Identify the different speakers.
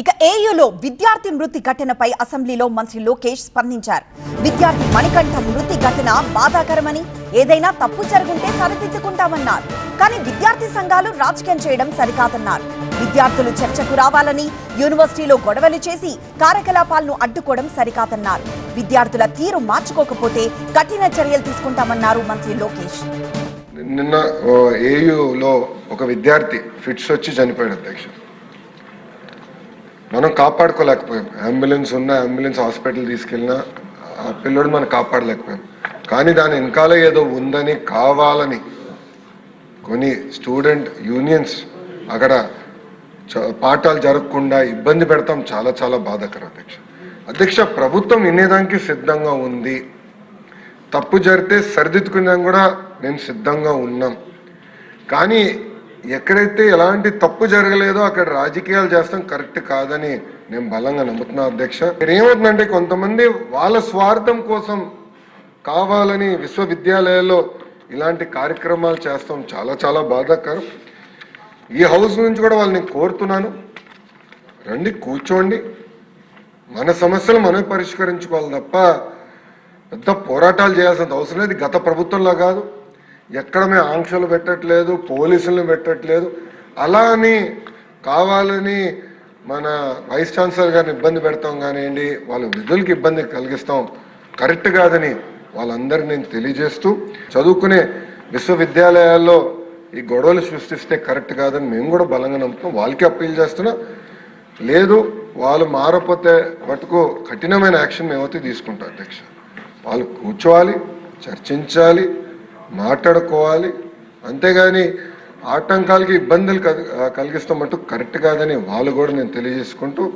Speaker 1: ఇక ఏయూలో విద్యార్థి మృతి ఘటనపై అసెంబ్లీలో మంత్రి లోకేష్ స్పందించారు. విద్యార్థి మణికంఠ మృతి ఘటన బాధాకరమని ఏదైనా తప్పు జరుగుంటే సరిదిద్దుకుంటామన్నారు. కానీ విద్యార్థి సంఘాలు రాజకీయం చేయడం సరికాదన్నారు. విద్యార్థులు చర్చకు రావాలని యూనివర్సిటీలో గొడవలు చేసి కార్యకలాపాలను అడ్డుకోవడం సరికాదన్నారు. విద్యార్థుల తీరు మార్చుకోకపోతే కఠిన చర్యలు తీసుకుంటామన్నారు మంత్రి లోకేష్.
Speaker 2: నిన్న ఏయులో ఒక విద్యార్థి ఫిట్స్ వచ్చి చనిపోయాడు అధ్యక్షుడు. మనం కాపాడుకోలేకపోయాం. అంబులెన్స్ ఉన్న అంబులెన్స్ హాస్పిటల్ తీసుకెళ్ళినా ఆ పిల్లోడు మనం కాపాడలేకపోయాం. కానీ దాని వెనకాల ఏదో ఉందని కావాలని కొన్ని స్టూడెంట్ యూనియన్స్ అక్కడ చ- పాఠాలు జరగకుండా ఇబ్బంది పెడతాం. చాలా చాలా బాధాకరం అధ్యక్ష. అధ్యక్ష ప్రభుత్వం వినేదానికి సిద్ధంగా ఉంది. తప్పు జరిగితే సరిదిద్దుకున్నాం కూడా నేను సిద్ధంగా ఉన్నాం. కానీ ఎక్కడైతే ఎలాంటి తప్పు జరగలేదో అక్కడ రాజకీయాలు చేస్తాం కరెక్ట్ కాదని నేను బలంగా నమ్ముతున్నా అధ్యక్ష. ఇక్కడ ఏమవుతుందంటే కొంతమంది వాళ్ళ స్వార్థం కోసం కావాలని విశ్వవిద్యాలయాల్లో ఇలాంటి కార్యక్రమాలు చేస్తాం చాలా చాలా బాధాకరం. ఈ హౌస్ నుంచి కూడా వాళ్ళని కోరుతున్నాను. రండి కూర్చోండి. మన సమస్యలు మనమే పరిష్కరించుకోవాలి తప్ప పెద్ద పోరాటాలు చేయాల్సిన అవసరం లేదు. గత ప్రభుత్వంలో కాదు. ఎక్కడ మేము ఆంక్షలు పెట్టట్లేదు పోలీసులను పెట్టట్లేదు. అలా అని కావాలని మన వైస్ ఛాన్సలర్ గారిని ఇబ్బంది పెడతాం కానివ్వండి వాళ్ళ విధులకి ఇబ్బంది కలిగిస్తాం. కరెక్ట్ కాదని వాళ్ళందరినీ నేను తెలియజేస్తూ చదువుకునే విశ్వవిద్యాలయాల్లో ఈ గొడవలు సృష్టిస్తే కరెక్ట్ కాదని మేము కూడా బలంగా నమ్ముతున్నాం. వాళ్ళకి అప్పీల్ చేస్తున్నా. లేదు వాళ్ళు మారపోతే మటుకు కఠినమైన యాక్షన్ మేమైతే తీసుకుంటాం అధ్యక్ష. వాళ్ళు కూర్చోవాలి చర్చించాలి మాట్లాడుకోవాలి. అంతేగాని ఆటంకాలకి ఇబ్బందులు కల్- కలిగిస్తాం మటుకు కరెక్ట్ కాదని వాళ్ళు కూడా నేను తెలియజేసుకుంటూ